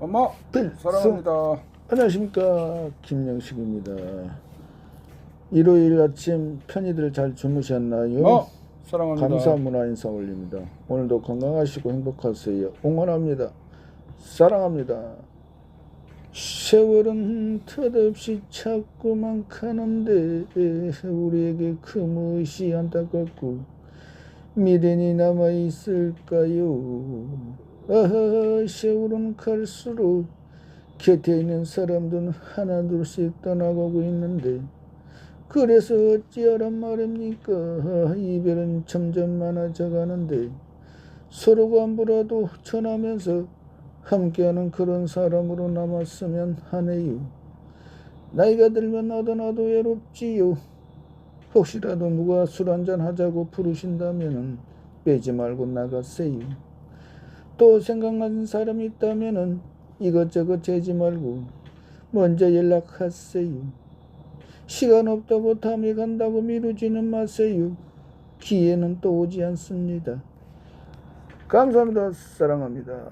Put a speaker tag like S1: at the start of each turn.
S1: 엄마
S2: 필승.
S1: 사랑합니다.
S2: 안녕하십니까 김영식입니다. 일요일 아침 편히들 잘 주무셨나요?
S1: 어 사랑합니다.
S2: 감사 문화 인사 올립니다. 오늘도 건강하시고 행복하세요. 응원합니다. 사랑합니다. 세월은 탓없이 자꾸만 가는데 우리에게 그 무엇이 안타깝고 미련이 남아 있을까요? 아하 세월은 갈수록 곁에 있는 사람들은 하나둘씩 떠나가고 있는데 그래서 어찌하란 말입니까? 이별은 점점 많아져 가는데 서로가 안부라도 전하면서 함께하는 그런 사람으로 남았으면 하네요. 나이가 들면 나도 나도 외롭지요. 혹시라도 누가 술 한잔 하자고 부르신다면은 빼지 말고 나가세요. 또 생각나는 사람이 있다면은 이것저것 재지 말고 먼저 연락하세요. 시간 없다고 다음에 간다고 미루지는 마세요. 기회는 또 오지 않습니다. 감사합니다. 사랑합니다.